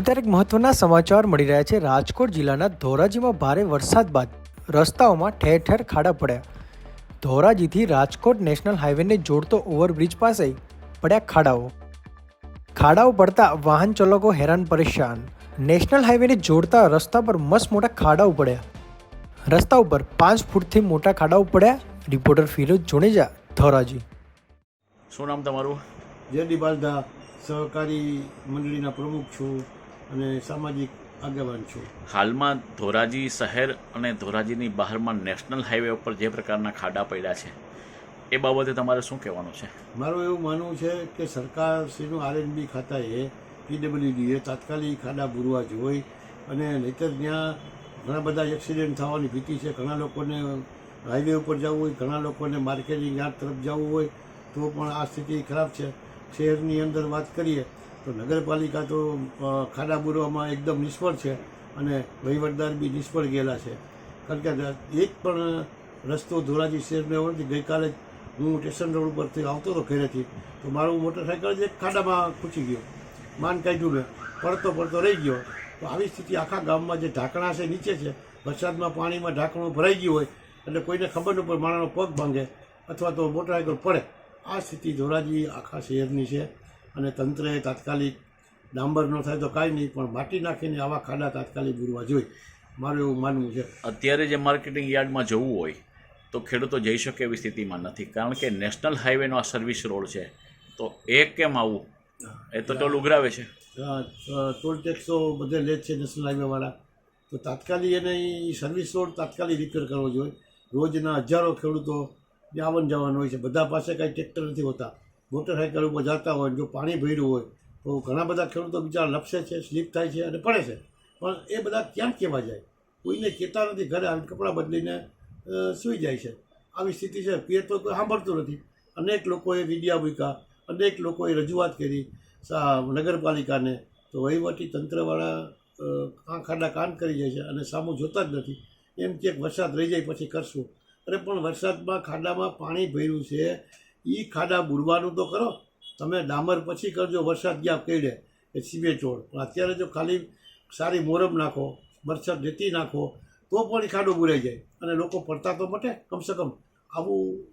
અત્યારે એક મહત્વના સમાચાર મળી રહ્યા છે. રાજકોટ જિલ્લાના ધોરાજીમાં ભારે વરસાદ બાદ રસ્તાઓમાં ઠેર ઠેર ખાડા પડ્યા. ધોરાજીથી રાજકોટ નેશનલ હાઈવેને જોડતો ઓવરબ્રિજ પાસે પડ્યા ખાડાઓ. ખાડાઓ પડતા વાહન ચાલકો હેરાન પરેશાન. નેશનલ હાઈવેને જોડતા રસ્તા પર મસ્ત મોટા ખાડાઓ પડ્યા. રસ્તા ઉપર પાંચ ફૂટથી મોટા ખાડાઓ પડ્યા. રિપોર્ટર ફિરોજ જોડેજા ધોરાજી. શું નામ તમારું? જય ડી સહકારી મંડળીના પ્રમુખ છું. અને સામાજિક આગેવાન છું. હાલમાં ધોરાજી શહેર અને ધોરાજીની બહારમાં નેશનલ હાઈવે ઉપર જે પ્રકારના ખાડા પડ્યા છે એ બાબતે તમારે શું કહેવાનું છે? મારું એવું માનવું છે કે સરકારશ્રીનું આરએનબી ખાતાએ પીડબ્લ્યુડીએ તાત્કાલિક ખાડા પૂરવા જોઈએ અને નહીતર ત્યાં ઘણા બધા એક્સિડન્ટ થવાની ભીતિ છે. ઘણા લોકોને હાઈવે ઉપર જવું હોય ઘણા લોકોને માર્કેટિંગ યાર્ડ તરફ જવું હોય તો પણ આ સ્થિતિ ખરાબ છે. શહેરની અંદર વાત કરીએ તો નગરપાલિકા તો ખાડા પૂરવામાં એકદમ નિષ્ફળ છે અને વહીવટદાર બી નિષ્ફળ ગયેલા છે. કારણ કે એક પણ રસ્તો ધોરાજી શહેરને ઓળખી ગઈકાલે હું સ્ટેશન રોડ ઉપરથી આવતો હતો ઘરેથી, તો મારું મોટરસાઇકલ જ એક ખાડામાં ખૂચી ગયો. માન કાઢ્યું મેં. પડતો પડતો રહી ગયો. તો આવી સ્થિતિ આખા ગામમાં જે ઢાંકણા છે, નીચે છે, વરસાદમાં પાણીમાં ઢાંકણું ભરાઈ ગયું હોય, એટલે કોઈને ખબર ન પડે માણસનો પગ ભાંગે અથવા તો મોટરસાઇકલ પડે. આ સ્થિતિ ધોરાજી આખા શહેરની છે. અને તંત્રએ તાત્કાલિક ડાંબર ન થાય તો કાંઈ નહીં પણ માટી નાખીને આવા ખાડા તાત્કાલિક પૂરવા જોઈએ. મારું એવું માનવું છે. અત્યારે જે માર્કેટિંગ યાર્ડમાં જવું હોય તો ખેડૂતો જઈ શકે એવી સ્થિતિમાં નથી. કારણ કે નેશનલ હાઈવેનો આ સર્વિસ રોડ છે તો એ કેમ આવું? એ તો ટોલ ઉઘરાવે છે. ટોલ ટેક્સો બધે લે છે નેશનલ હાઈવેવાળા. તો તાત્કાલિક એને સર્વિસ રોડ તાત્કાલિક રિપેર કરવો જોઈએ. રોજના હજારો ખેડૂતો આવન જવાનું હોય છે. બધા પાસે કાંઈ ટ્રેક્ટર નથી હોતા. મોટરસાઇકલ ઉપર જતા હોય, જો પાણી ભર્યું હોય, તો ઘણા બધા ખેડૂતો બિચારા લપસે છે, સ્લીપ થાય છે અને પડે છે. પણ એ બધા ક્યાં કહેવા જાય? કોઈને કહેતા નથી, ઘરે આવીને કપડાં બદલીને સૂઈ જાય છે. આવી સ્થિતિ છે. પીએ તો કોઈ સાંભળતું નથી. અનેક લોકોએ વિડિયા મૂક્યા, અનેક લોકોએ રજૂઆત કરી નગરપાલિકાને. તો વહીવટી તંત્રવાળા ખાડા કાન કરી જાય છે અને સામું જોતા જ નથી. એમ કે વરસાદ રહી જાય પછી કરશું. અરે પણ વરસાદમાં ખાડામાં પાણી ભર્યું છે એ ખાડા બુરવાનું તો કરો. તમે ડામર પછી કરજો, વરસાદ ગયા કેડે એ સીમે રોડ પણ અત્યારે જો ખાલી સારી મોરમ નાખો વરસાદ રેતી નાખો, તો પણ એ ખાડો બુરાઈ જાય. અને લોકો પડતા તો મટે, કમસે કમ. આવું